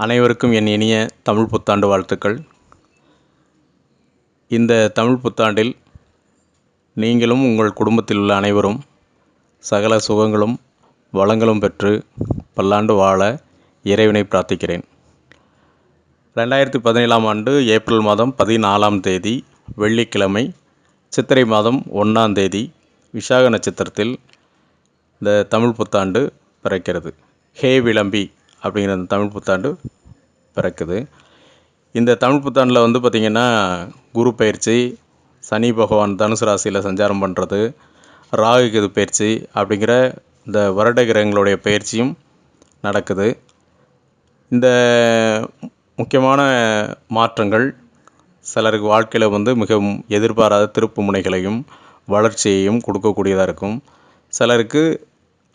அனைவருக்கும் என் இனிய தமிழ் புத்தாண்டு வாழ்த்துக்கள். இந்த தமிழ் புத்தாண்டில் நீங்களும் உங்கள் குடும்பத்தில் உள்ள அனைவரும் சகல சுகங்களும் வளங்களும் பெற்று பல்லாண்டு வாழ இறைவனை பிரார்த்திக்கிறேன். ரெண்டாயிரத்தி பதினேழாம் ஆண்டு ஏப்ரல் மாதம் பதினாலாம் தேதி வெள்ளிக்கிழமை சித்திரை மாதம் ஒன்றாம் தேதி விசாக நட்சத்திரத்தில் இந்த தமிழ் புத்தாண்டு பிறக்கிறது. ஹே விளம்பி! அப்படிங்கிற அந்த தமிழ் புத்தாண்டு பிறக்குது. இந்த தமிழ் புத்தாண்டில் வந்து பார்த்திங்கன்னா குரு பயிற்சி சனி பகவான் தனுசு ராசியில் சஞ்சாரம் பண்ணுறது ராகு கேது பயிற்சி அப்படிங்கிற இந்த வருட கிரகங்களுடைய பயிற்சியும் நடக்குது. இந்த முக்கியமான மாற்றங்கள் சிலருக்கு வாழ்க்கையில் வந்து மிகவும் எதிர்பாராத திருப்பு முனைகளையும் வளர்ச்சியையும் கொடுக்கக்கூடியதாக இருக்கும். சிலருக்கு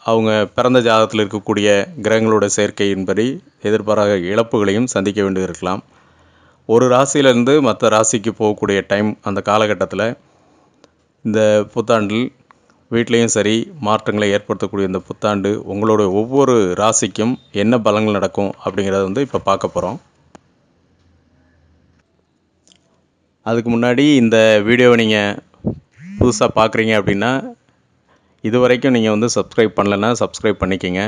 அவங்க பிறந்த ஜாதகத்தில் இருக்கக்கூடிய கிரகங்களோட சேர்க்கையின்படி எதிர்பாராத இழப்புகளையும் சந்திக்க வேண்டியது இருக்கலாம் ஒரு ராசியிலேருந்து மற்ற ராசிக்கு போகக்கூடிய டைம் அந்த காலகட்டத்தில் இந்த புத்தாண்டில் வீட்லேயும் சரி மாற்றங்களை ஏற்படுத்தக்கூடிய இந்த புத்தாண்டு உங்களோட ஒவ்வொரு ராசிக்கும் என்ன பலங்கள் நடக்கும் அப்படிங்கிறத வந்து இப்போ பார்க்க போகிறோம் அதுக்கு முன்னாடி இந்த வீடியோவை நீங்கள் புதுசாக பார்க்குறீங்க அப்படின்னா இது வரைக்கும் நீங்கள் வந்து சப்ஸ்கிரைப் பண்ணலைன்னா சப்ஸ்கிரைப் பண்ணிக்கிங்க.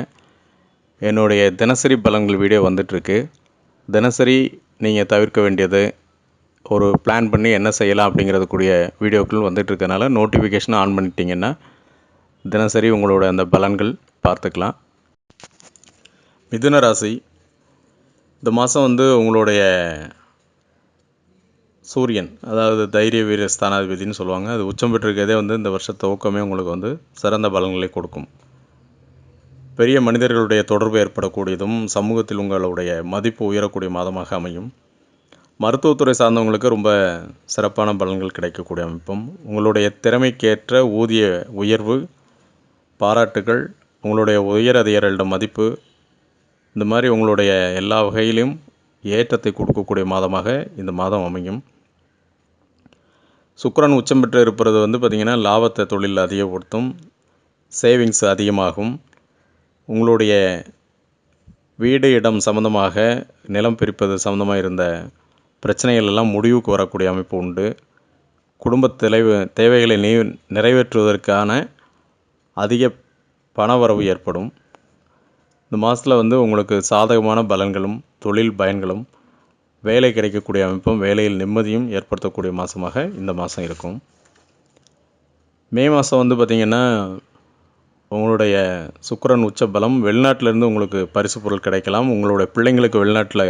என்னுடைய தினசரி பலன்கள் வீடியோ வந்துட்டுருக்கு. தினசரி நீங்கள் தவிர்க்க வேண்டியது ஒரு பிளான் பண்ணி என்ன செய்யலாம் அப்படிங்கிறது கூடிய வீடியோக்கள் வந்துட்டுருக்கனால நோட்டிஃபிகேஷன் ஆன் பண்ணிட்டீங்கன்னா தினசரி உங்களோட அந்த பலன்கள் பார்த்துக்கலாம். மிதுன ராசி இந்த மாதம் வந்து உங்களுடைய சூரியன் அதாவது தைரிய வீர ஸ்தானாதிபதினு சொல்லுவாங்க. அது உச்சம் பெற்றிருக்கிறதே வந்து இந்த வருஷ துவக்கமே உங்களுக்கு வந்து சிறந்த பலன்களை கொடுக்கும். பெரிய மனிதர்களுடைய தொடர்பு ஏற்படக்கூடியதும் சமூகத்தில் உங்களுடைய மதிப்பு உயரக்கூடிய மாதமாக அமையும். மருத்துவத்துறை சார்ந்தவங்களுக்கு ரொம்ப சிறப்பான பலன்கள் கிடைக்கக்கூடிய அமைப்பும். உங்களுடைய திறமைக்கேற்ற ஊதிய உயர்வு பாராட்டுகள் உங்களுடைய உயர் அதிகாரிகளிடம் மதிப்பு இந்த மாதிரி உங்களுடைய எல்லா வகையிலும் ஏற்றத்தை கொடுக்கக்கூடிய மாதமாக இந்த மாதம் அமையும். சுக்கரன் உச்சம் பெற்று இருப்பது வந்து பார்த்திங்கன்னா லாபத்தை தொழில் அதிகப்படுத்தும் சேவிங்ஸ் அதிகமாகும். உங்களுடைய வீடு இடம் சம்மந்தமாக நிலம் பிரிப்பது சம்மந்தமாக இருந்த பிரச்சனைகள் எல்லாம் முடிவுக்கு வரக்கூடிய அமைப்பு உண்டு. குடும்ப தலைவு தேவைகளை நீ நிறைவேற்றுவதற்கான அதிக பணவரவு ஏற்படும். இந்த மாதத்தில் வந்து உங்களுக்கு சாதகமான பலன்களும் தொழில் பயன்களும் வேலை கிடைக்கக்கூடிய அமைப்பும் வேலையில் நிம்மதியும் ஏற்படுத்தக்கூடிய மாதமாக இந்த மாதம் இருக்கும். மே மாதம் வந்து பார்த்திங்கன்னா உங்களுடைய சுக்கரன் உச்ச பலம் வெளிநாட்டிலேருந்து உங்களுக்கு பரிசு பொருள் கிடைக்கலாம். உங்களுடைய பிள்ளைங்களுக்கு வெளிநாட்டில்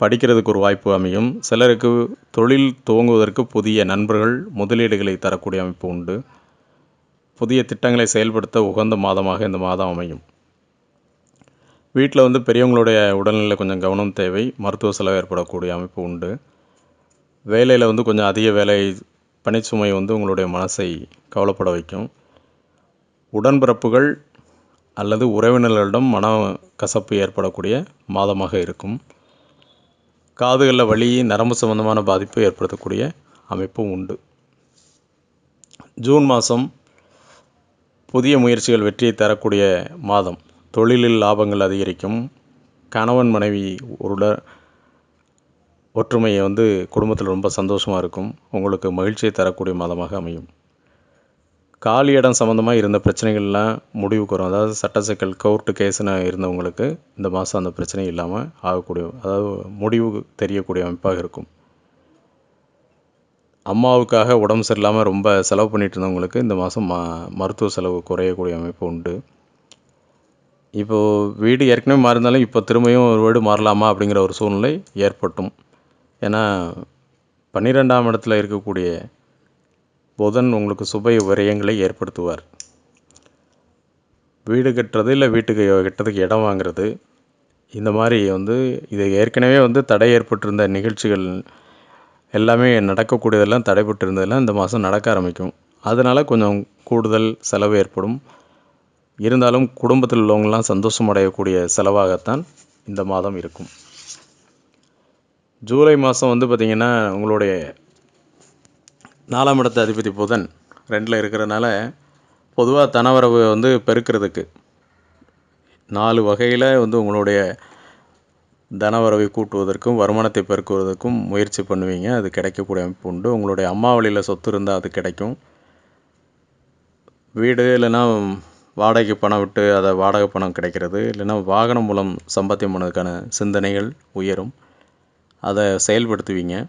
படிக்கிறதுக்கு ஒரு வாய்ப்பு அமையும். சிலருக்கு தொழில் துவங்குவதற்கு புதிய நண்பர்கள் முதலீடுகளை தரக்கூடிய அமைப்பு உண்டு. புதிய திட்டங்களை செயல்படுத்த உகந்த மாதமாக இந்த மாதம் அமையும். வீட்டில் வந்து பெரியவங்களுடைய உடல்நிலை கொஞ்சம் கவனம் தேவை. மருத்துவ செலவு ஏற்படக்கூடிய அமைப்பு உண்டு. வேலையில் வந்து கொஞ்சம் அதிக வேலை பணிச்சுமை வந்து உங்களுடைய மனசை கவலைப்பட வைக்கும். உடன்பிறப்புகள் அல்லது உறவினர்களிடம் மன கசப்பு ஏற்படக்கூடிய மாதமாக இருக்கும். காதுகளில் வலி நரம்பு சம்பந்தமான பாதிப்பு ஏற்படுத்தக்கூடிய அமைப்பும் உண்டு. ஜூன் மாதம் புதிய முயற்சிகள் வெற்றியை தரக்கூடிய மாதம். தொழிலில் லாபங்கள் அதிகரிக்கும். கணவன் மனைவி ஒரு ஒற்றுமையை வந்து குடும்பத்தில் ரொம்ப சந்தோஷமாக இருக்கும். உங்களுக்கு மகிழ்ச்சியை தரக்கூடிய மாதமாக அமையும். காலி இடம் சம்மந்தமாக இருந்த பிரச்சனைகள்லாம் முடிவுக்கு வரும். அதாவது சட்ட சிக்கல் கோர்ட்டு கேஸுன்னு இருந்தவங்களுக்கு இந்த மாதம் அந்த பிரச்சனை இல்லாமல் ஆகக்கூடிய அதாவது முடிவு தெரியக்கூடிய அமைப்பாக இருக்கும். அம்மாவுக்காக உடம்பு சரியில்லாமல் ரொம்ப செலவு பண்ணிட்டு இருந்தவங்களுக்கு இந்த மாதம் ம மருத்துவ செலவு குறையக்கூடிய அமைப்பு உண்டு. இப்போது வீடு ஏற்கனவே மாறினாலும் இப்போ திரும்பியும் ஒரு வீடு மாறலாமா அப்படிங்கிற ஒரு சூழ்நிலை ஏற்பட்டும். ஏன்னா பன்னிரெண்டாம் இடத்துல இருக்கக்கூடிய புதன் உங்களுக்கு சுப விரயங்களை ஏற்படுத்துவார். வீடு கட்டுறது இல்லை வீட்டுக்கு கட்டுறதுக்கு இடம் வாங்குறது இந்த மாதிரி வந்து இது ஏற்கனவே வந்து தடை ஏற்பட்டிருந்த நிகழ்ச்சிகள் எல்லாமே நடக்கக்கூடியதெல்லாம் தடைப்பட்டு இருந்ததெல்லாம் இந்த மாதம் நடக்க ஆரம்பிக்கும். அதனால் கொஞ்சம் கூடுதல் செலவு ஏற்படும். இருந்தாலும் குடும்பத்தில் உள்ளவங்களாம் சந்தோஷம் அடையக்கூடிய செலவாகத்தான் இந்த மாதம் இருக்கும். ஜூலை மாதம் வந்து பார்த்திங்கன்னா உங்களுடைய நாலாம் இடத்து அதிபதி புதன் ரெண்டில் இருக்கிறனால பொதுவாக தனவரவு வந்து பெருக்கிறதுக்கு நாலு வகையில் வந்து உங்களுடைய தனவரவை கூட்டுவதற்கும் வருமானத்தை பெருக்குவதற்கும் முயற்சி பண்ணுவீங்க. அது கிடைக்கக்கூடிய அமைப்பு உண்டு. உங்களுடைய அம்மா வழியில் சொத்து இருந்தால் அது கிடைக்கும். வீடு இல்லைன்னா வாடகைக்கு பணம் விட்டு அதை வாடகை பணம் கிடைக்கிறது இல்லைன்னா வாகனம் மூலம் சம்பாத்தியம் பண்ணதுக்கான சிந்தனைகள் உயரும். அதை செயல்படுத்துவீங்க.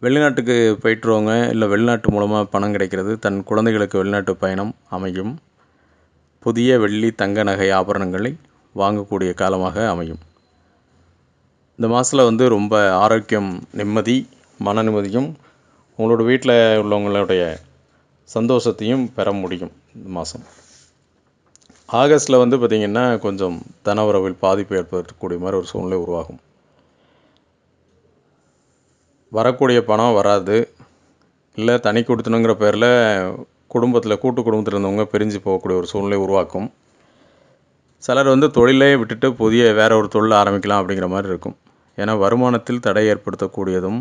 வெளிநாட்டுக்கு போயிட்டுருவங்க இல்லை வெளிநாட்டு மூலமாக பணம் கிடைக்கிறது தன் குழந்தைகளுக்கு வெளிநாட்டு பயணம் அமையும். புதிய வெள்ளி தங்க நகை ஆபரணங்களை வாங்கக்கூடிய காலமாக அமையும். இந்த மாதத்தில் வந்து ரொம்ப ஆரோக்கியம் நிம்மதி மன நிம்மதியும் உங்களோட வீட்டில் உள்ளவங்களுடைய சந்தோஷத்தையும் பெற முடியும் இந்த மாதம். ஆகஸ்ட்டில் வந்து பார்த்திங்கன்னா கொஞ்சம் தனவரவில் பாதிப்பு ஏற்படுத்தக்கூடிய மாதிரி ஒரு சூழ்நிலை உருவாகும். வரக்கூடிய பணம் வராது. இல்லை தனி கொடுத்தணுங்கிற பேரில் குடும்பத்தில் கூட்டு குடும்பத்தில் இருந்தவங்க பிரிஞ்சு போகக்கூடிய ஒரு சூழ்நிலை உருவாக்கும். சிலர் வந்து தொழிலே விட்டுட்டு புதிய வேற ஒரு தொழில் ஆரம்பிக்கலாம் அப்படிங்கிற மாதிரி இருக்கும். ஏன்னா வருமானத்தில் தடை ஏற்படுத்தக்கூடியதும்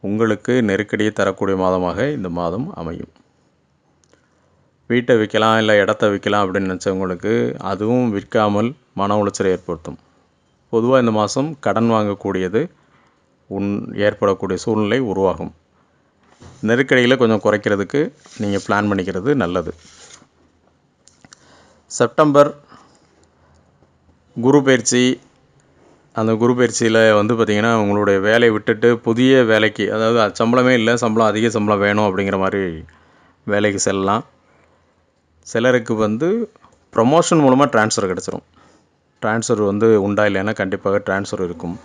உங்களுக்கு நெருக்கடியை தரக்கூடிய மாதமாக இந்த மாதம் அமையும். வீட்டை விற்கலாம் இல்லை இடத்த விற்கலாம் அப்படின்னு நினச்சவங்களுக்கு அதுவும் விற்காமல் மன உளைச்சலை ஏற்படுத்தும். பொதுவாக இந்த மாதம் கடன் வாங்கக்கூடியது உன் ஏற்படக்கூடிய சூழ்நிலை உருவாகும். நெருக்கடியில் கொஞ்சம் குறைக்கிறதுக்கு நீங்கள் பிளான் பண்ணிக்கிறது நல்லது. செப்டம்பர் குரு பயிற்சி அந்த குரு பயிற்சியில் வந்து பார்த்திங்கன்னா உங்களுடைய வேலையை விட்டுட்டு புதிய வேலைக்கு அதாவது சம்பளமே இல்லை சம்பளம் அதிக சம்பளம் வேணும் அப்படிங்கிற மாதிரி வேலைக்கு செல்லலாம். சிலருக்கு வந்து ப்ரமோஷன் மூலமாக ட்ரான்ஸ்ஃபர் கிடச்சிரும். ட்ரான்ஸ்ஃபர் வந்து உண்டா இல்லைன்னா கண்டிப்பாக ட்ரான்ஸ்ஃபர் இருக்கும்.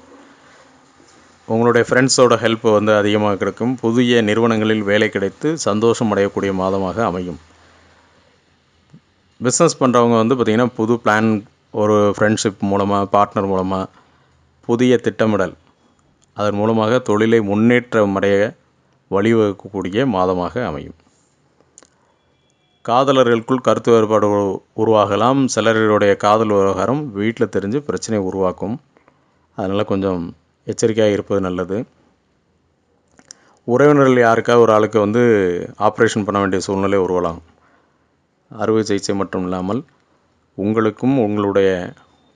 உங்களுடைய ஃப்ரெண்ட்ஸோட ஹெல்ப் வந்து அதிகமாக கிடைக்கும். புதிய நிறுவனங்களில் வேலை கிடைத்து சந்தோஷம் அடையக்கூடிய மாதமாக அமையும். பிஸ்னஸ் பண்ணுறவங்க வந்து பார்த்திங்கன்னா புது பிளான் ஒரு ஃப்ரெண்ட்ஷிப் மூலமாக பார்ட்னர் மூலமாக புதிய திட்டமிடல் அதன் மூலமாக தொழிலை முன்னேற்றம் அடைய வழிவகுக்கக்கூடிய மாதமாக அமையும். காதலர்களுக்குள் கருத்து வேறுபாடு உருவாகலாம். சிலருடைய காதல் விவகாரம் வீட்டில் தெரிஞ்சு பிரச்சனை உருவாக்கும். அதனால் கொஞ்சம் எச்சரிக்கையாக இருப்பது நல்லது. உறவினர்கள் யாருக்காவது ஒரு ஆளுக்கு வந்து ஆப்ரேஷன் பண்ண வேண்டிய சூழ்நிலை உருவலாம். அறுவை சிகிச்சை மட்டும் இல்லாமல் உங்களுக்கும் உங்களுடைய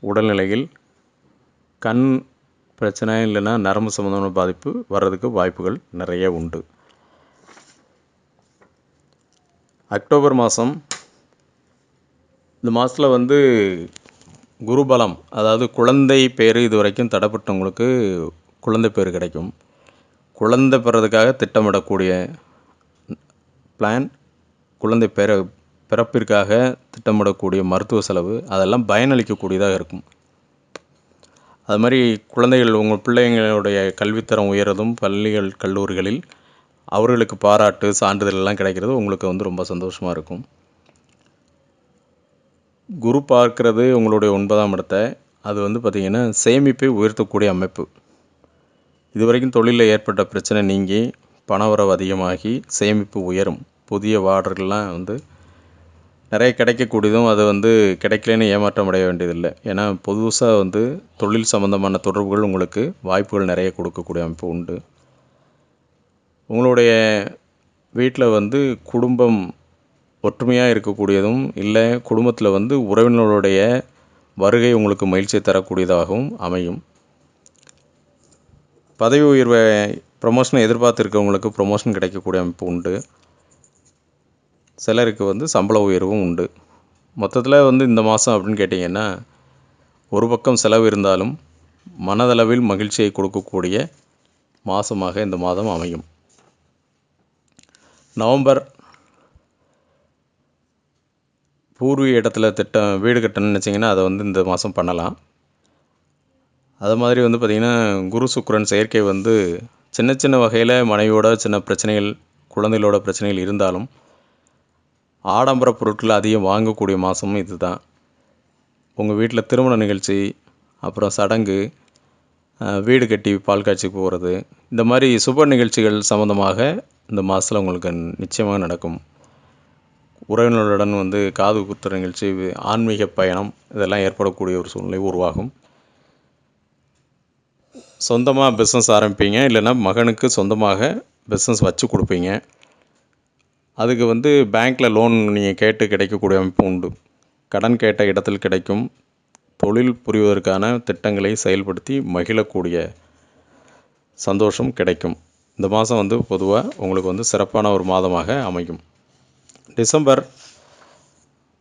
உடல்நிலையில் கண் பிரச்சனை இல்லைன்னா நரம்பு சம்மந்தமான பாதிப்பு வர்றதுக்கு வாய்ப்புகள் நிறைய உண்டு. அக்டோபர் மாதம் இந்த மாதத்தில் வந்து குருபலம் அதாவது குழந்தை பேர் இது வரைக்கும் தடைப்பட்டவங்களுக்கு குழந்தை பேர் கிடைக்கும். குழந்தை பெறதுக்காக திட்டமிடக்கூடிய பிளான் குழந்தை பெற பிறப்பிற்காக திட்டமிடக்கூடிய மருத்துவ செலவு அதெல்லாம் பயனளிக்கக்கூடியதாக இருக்கும். அது மாதிரி குழந்தைகள் உங்கள் பிள்ளைங்களுடைய கல்வித்தரம் உயரதும் பள்ளிகள் கல்லூரிகளில் அவர்களுக்கு பாராட்டு சான்றிதழ் எல்லாம் கிடைக்கிறது. உங்களுக்கு வந்து ரொம்ப சந்தோஷமாக இருக்கும். குரு பார்க்கிறது உங்களுடைய ஒன்பதாம் இடத்தை. அது வந்து பார்த்திங்கன்னா சேமிப்பை உயர்த்தக்கூடிய அமைப்பு. இதுவரைக்கும் தொழிலில் ஏற்பட்ட பிரச்சனை நீங்கி பணவரவு அதிகமாகி சேமிப்பு உயரும். புதிய வார்டர்கள்லாம் வந்து நிறைய கிடைக்கக்கூடியதும் அது வந்து கிடைக்கலன்னு ஏமாற்றம் அடைய வேண்டியதில்லை. ஏன்னா புதுசாக வந்து தொழில் சம்மந்தமான தொடர்புகள் உங்களுக்கு வாய்ப்புகள் நிறைய கொடுக்கக்கூடிய அமைப்பு உண்டு. உங்களுடைய வீட்டில் வந்து குடும்பம் ஒற்றுமையாக இருக்கக்கூடியதும் இல்லை குடும்பத்தில் வந்து உறவினர்களுடைய வருகை உங்களுக்கு மகிழ்ச்சியை தரக்கூடியதாகவும் அமையும். பதவி உயர்வை ப்ரொமோஷனை எதிர்பார்த்துருக்கவங்களுக்கு ப்ரொமோஷன் கிடைக்கக்கூடிய அமைப்பு உண்டு. சிலருக்கு வந்து சம்பள உயர்வும் உண்டு. மொத்தத்தில் வந்து இந்த மாதம் அப்படின்னு கேட்டிங்கன்னா ஒரு பக்கம் செலவு இருந்தாலும் மனதளவில் மகிழ்ச்சியை கொடுக்கக்கூடிய மாதமாக இந்த மாதம் அமையும். நவம்பர் பூர்வீக இடத்துல திட்டம் வீடு கட்டணும்னு நினச்சிங்கன்னா அதை வந்து இந்த மாதம் பண்ணலாம். அது மாதிரி வந்து பார்த்திங்கன்னா குரு சுக்கரன் செயற்கை வந்து சின்ன சின்ன வகையில் மனைவியோட சின்ன பிரச்சனைகள் குழந்தைகளோட பிரச்சனைகள் இருந்தாலும் ஆடம்பர பொருட்கள் அதிகம் வாங்கக்கூடிய மாதமும் இதுதான். உங்கள் வீட்டில் திருமண நிகழ்ச்சி அப்புறம் சடங்கு வீடு கட்டி பால் காய்ச்சி போகிறது இந்த மாதிரி சுப நிகழ்ச்சிகள் சம்மந்தமாக இந்த மாதத்தில் உங்களுக்கு நிச்சயமாக நடக்கும். உறவினர்களுடன் வந்து காது குத்துற நிகழ்ச்சி ஆன்மீக பயணம் இதெல்லாம் ஏற்படக்கூடிய ஒரு சூழ்நிலை உருவாகும். சொந்தமாக பிஸ்னஸ் ஆரம்பிப்பீங்க இல்லைன்னா மகனுக்கு சொந்தமாக பிஸ்னஸ் வச்சு கொடுப்பீங்க. அதுக்கு வந்து பேங்க்கில் லோன் நீங்கள் கேட்டு கிடைக்கக்கூடிய அமைப்பு உண்டு. கடன் கேட்ட இடத்தில் கிடைக்கும். தொழில் புரிவதற்கான திட்டங்களை செயல்படுத்தி மகிழக்கூடிய சந்தோஷம் கிடைக்கும். இந்த மாதம் வந்து பொதுவாக உங்களுக்கு வந்து சிறப்பான ஒரு மாதமாக அமையும். டிசம்பர்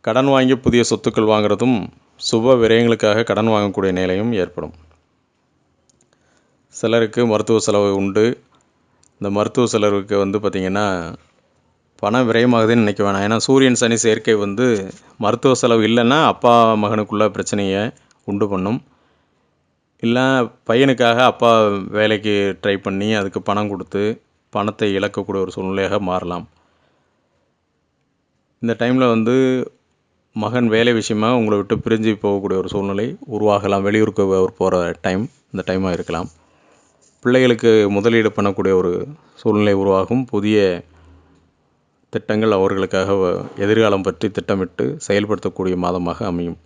கடன் வாங்கி புதிய சொத்துக்கள் வாங்குறதும் சுப விரயங்களுக்காக கடன் வாங்கக்கூடிய நிலையும் ஏற்படும். சிலருக்கு மருத்துவ செலவு உண்டு. இந்த மருத்துவ செலவுக்கு வந்து பார்த்திங்கன்னா பணம் விரயமாகுதுன்னு நினைக்க வேணாம். ஏன்னா சூரியன் சனி சேர்க்கை வந்து மருத்துவ செலவு இல்லைன்னா அப்பா மகனுக்குள்ள பிரச்சனையை உண்டு பண்ணும். இல்லை பையனுக்காக அப்பா வேலைக்கு ட்ரை பண்ணி அதுக்கு பணம் கொடுத்து பணத்தை இழக்கக்கூடிய ஒரு சூழ்நிலையாக மாறலாம். இந்த டைமில் வந்து மகன் வேலை விஷயமா உங்களை விட்டு பிரிஞ்சு போகக்கூடிய ஒரு சூழ்நிலை உருவாகலாம். வெளியூருக்கு அவர் போகிற டைம் இந்த டைமாக இருக்கலாம். பிள்ளைகளுக்கு முதலீடு பண்ணக்கூடிய ஒரு சூழ்நிலை உருவாகும். புதிய திட்டங்கள் அவர்களுக்காக வ- எதிர்காலம் பற்றி திட்டமிட்டு செயல்படுத்தக்கூடிய மாதமாக அமையும்.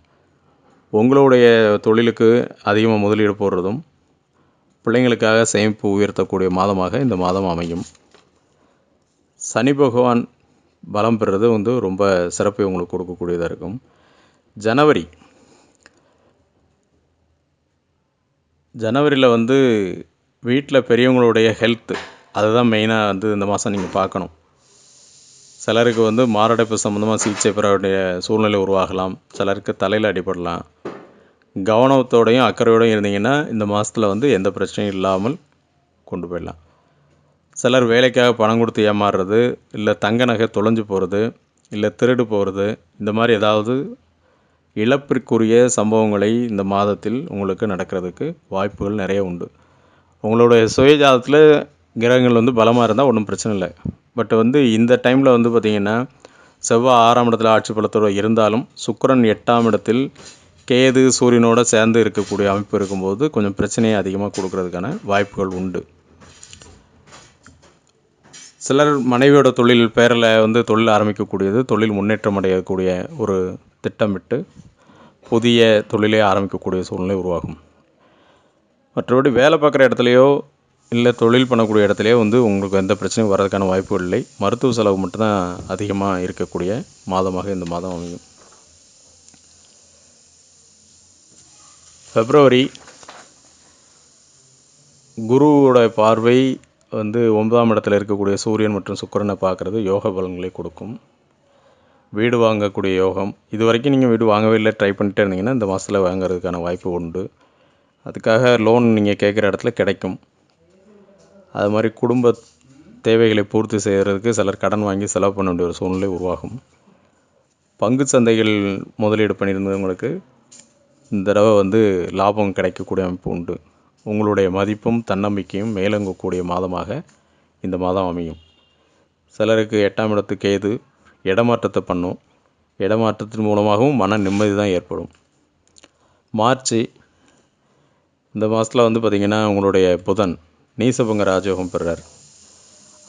உங்களுடைய தொழிலுக்கு அதிகமாக முதலீடு போடுறதும் பிள்ளைங்களுக்காக சேமிப்பு உயர்த்தக்கூடிய மாதமாக இந்த மாதம் அமையும். சனி பகவான் பலம் பெறுறது வந்து ரொம்ப சிறப்பை உங்களுக்கு கொடுக்கக்கூடியதாக இருக்கும். ஜனவரி. ஜனவரியில் வந்து வீட்டில் பெரியவங்களுடைய ஹெல்த்து அதுதான் மெயினாக வந்து இந்த மாதம் நீங்கள் பார்க்கணும். சிலருக்கு வந்து மாரடைப்பு சம்மந்தமாக சிகிச்சை பெற வேண்டிய சூழ்நிலை உருவாகலாம். சிலருக்கு தலையில் அடிபடலாம். கவனத்தோடையும் அக்கறையோடையும் இருந்தீங்கன்னா இந்த மாதத்தில் வந்து எந்த பிரச்சனையும் இல்லாமல் கொண்டு போயிடலாம். சிலர் வேலைக்காக பணம் கொடுத்து ஏமாறுறது இல்லை தங்க நகை தொலைஞ்சு போகிறது இல்லை திருடு போகிறது இந்த மாதிரி ஏதாவது இழப்பிற்குரிய சம்பவங்களை இந்த மாதத்தில் உங்களுக்கு நடக்கிறதுக்கு வாய்ப்புகள் நிறைய உண்டு. உங்களுடைய சுயஜாதத்தில் கிரகங்கள் வந்து பலமாக இருந்தால் ஒன்றும் பிரச்சனை இல்லை. பட் வந்து இந்த டைமில் வந்து பார்த்திங்கன்னா செவ்வாய் ஆறாம் இடத்துல ஆட்சி பலத்தோடு இருந்தாலும் சுக்கரன் எட்டாம் இடத்தில் கேது சூரியனோட சேர்ந்து இருக்கக்கூடிய அமைப்பு இருக்கும்போது கொஞ்சம் பிரச்சனையை அதிகமாக கொடுக்கறதுக்கான வாய்ப்புகள் உண்டு. சிலர் மனைவியோட தொழில் பேரில் வந்து தொழில் ஆரம்பிக்கக்கூடியது தொழில் முன்னேற்றம் அடையக்கூடிய ஒரு திட்டமிட்டு புதிய தொழிலே ஆரம்பிக்கக்கூடிய சூழ்நிலை உருவாகும். மற்றபடி வேலை பார்க்குற இடத்துலையோ இல்லை தொழில் பண்ணக்கூடிய இடத்துலையோ வந்து உங்களுக்கு எந்த பிரச்சனையும் வர்றதுக்கான வாய்ப்புகள் இல்லை. மருத்துவ செலவு மட்டும்தான் அதிகமாக இருக்கக்கூடிய மாதமாக இந்த மாதம் அமையும். பிப்ரவரி குருவோட பார்வை வந்து ஒன்பதாம் இடத்துல இருக்கக்கூடிய சூரியன் மற்றும் சுக்கிரனை பார்க்குறது யோக பலன்களை கொடுக்கும். வீடு வாங்கக்கூடிய யோகம். இது வரைக்கும் நீங்கள் வீடு வாங்கவே இல்லை ட்ரை பண்ணிட்டே இருந்தீங்கன்னா இந்த மாதத்தில் வாங்குறதுக்கான வாய்ப்பு உண்டு. அதுக்காக லோன் நீங்கள் கேட்குற இடத்துல கிடைக்கும். அது மாதிரி குடும்ப தேவைகளை பூர்த்தி செய்கிறதுக்கு சிலர் கடன் வாங்கி செலவு பண்ண வேண்டிய ஒரு சூழ்நிலை உருவாகும். பங்கு சந்தைகள் முதலீடு பண்ணியிருந்தவங்களுக்கு இந்த தடவை வந்து லாபம் கிடைக்கக்கூடிய அமைப்பு உண்டு. உங்களுடைய மதிப்பும் தன்னம்பிக்கையும் மேலோங்கக்கூடிய மாதமாக இந்த மாதம் அமையும். சிலருக்கு எட்டாம் இடத்து கேது இடமாற்றத்தை பண்ணும். இடமாற்றத்தின் மூலமாகவும் மன நிம்மதி தான் ஏற்படும். மார்ச் இந்த மாதத்தில் வந்து பார்த்திங்கன்னா உங்களுடைய புதன் நீசபங்க ராஜயோகம் பெறுறார்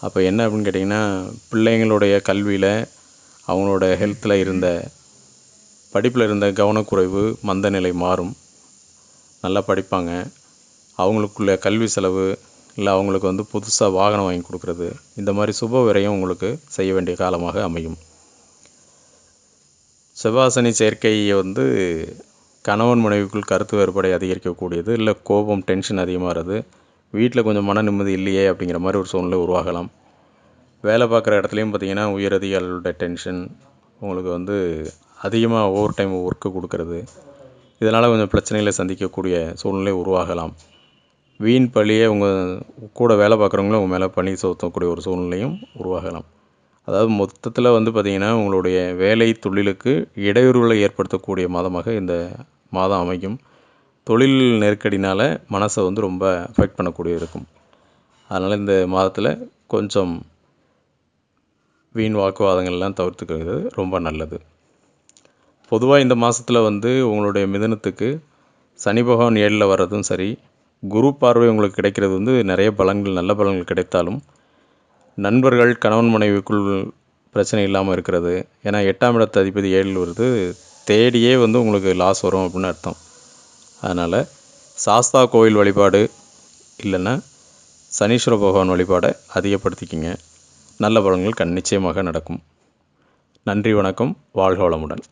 அப்போ என்ன அப்படின்னு கேட்டிங்கன்னா பிள்ளைங்களுடைய கல்வியில் அவங்களோட ஹெல்த்தில் இருந்த படிப்பில் இருந்த கவனக்குறைவு மந்த நிலை மாறும். நல்லா படிப்பாங்க. அவங்களுக்குள்ள கல்வி செலவு இல்லை அவங்களுக்கு வந்து புதுசாக வாகனம் வாங்கி கொடுக்குறது இந்த மாதிரி சுப விரயம் உங்களுக்கு செய்ய வேண்டிய காலமாக அமையும். செவ்வாசனி சேர்க்கையை வந்து கணவன் மனைவிக்குள் கருத்து வேறுபாடை அதிகரிக்கக்கூடியது இல்லை கோபம் டென்ஷன் அதிகமாகிறது வீட்டில் கொஞ்சம் மன நிம்மதி இல்லையே அப்படிங்கிற மாதிரி ஒரு சூழ்நிலை உருவாகலாம். வேலை பார்க்குற இடத்துலையும் பார்த்தீங்கன்னா உயரதிகாரிகளோட டென்ஷன் உங்களுக்கு வந்து அதிகமாக ஓவர் டைம் ஒர்க்கு கொடுக்கறது இதனால் கொஞ்சம் பிரச்சனைகளை சந்திக்கக்கூடிய சூழ்நிலை உருவாகலாம். வீண் பழியே உங்கள் கூட வேலை பார்க்குறவங்களும் உங்கள் மேலே பணி சுமத்தக்கூடிய ஒரு சூழ்நிலையும் உருவாகலாம். அதாவது மொத்தத்தில் வந்து பார்த்திங்கன்னா உங்களுடைய வேலை தொழிலுக்கு இடையூறுகளை ஏற்படுத்தக்கூடிய மாதமாக இந்த மாதம் அமையும். தொழில் நெருக்கடினால் மனசை வந்து ரொம்ப அஃபெக்ட் பண்ணக்கூடிய இருக்கும். அதனால் இந்த மாதத்தில் கொஞ்சம் வீண் வாக்குவாதங்கள்லாம் தவிர்த்துக்கிறது ரொம்ப நல்லது. பொதுவாக இந்த மாதத்தில் வந்து உங்களுடைய மிதனத்துக்கு சனி பகவான் ஏழில் வர்றதும் சரி குரு பார்வை உங்களுக்கு கிடைக்கிறது வந்து நிறைய பலன்கள் நல்ல பலன்கள் கிடைத்தாலும் நண்பர்கள் கணவன் மனைவிக்குள் பிரச்சனை இல்லாமல் இருக்கிறது. ஏன்னா எட்டாம் இடத்து அதிபதி ஏழில் வருது தேடியே வந்து உங்களுக்கு லாஸ் வரும் அப்படின்னு அர்த்தம். அதனால் சாஸ்தா கோயில் வழிபாடு இல்லைன்னா சனீஸ்வர பகவான் வழிபாடை அதிகப்படுத்திக்கிங்க. நல்ல பலன்கள் கண் நிச்சயமாக நடக்கும். நன்றி வணக்கம். வாழ்க வளமுடன்.